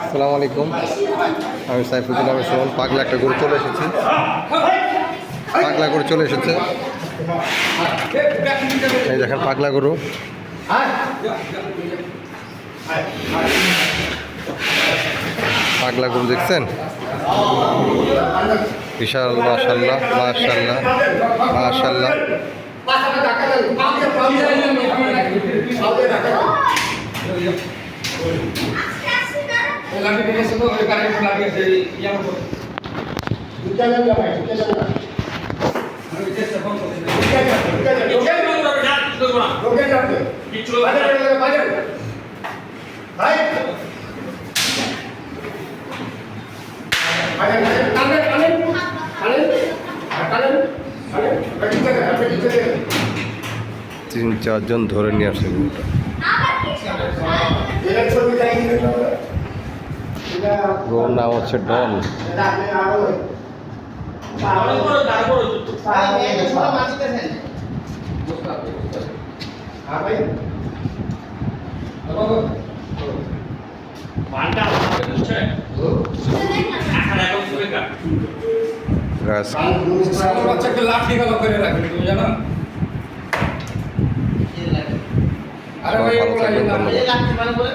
আসসালামু আলাইকুম। আমি সাইফুদ্দিন সুমন, পাগলা একটা গরু চলে এসেছে। পাগলা গরু চলে এসেছে। এই দেখেন পাগলা গরু। পাগলা গরু দেখছেন? বিশাল, মাশাল্লাহ মাশাল্লাহ মাশাল্লাহ। তিন চারজন ধরে নিয়ে আসছে গরুর নাম হচ্ছে ডন বাচ্চাকে লাঠি গেল করে রাখবে তুমি জানো আরে ভালো।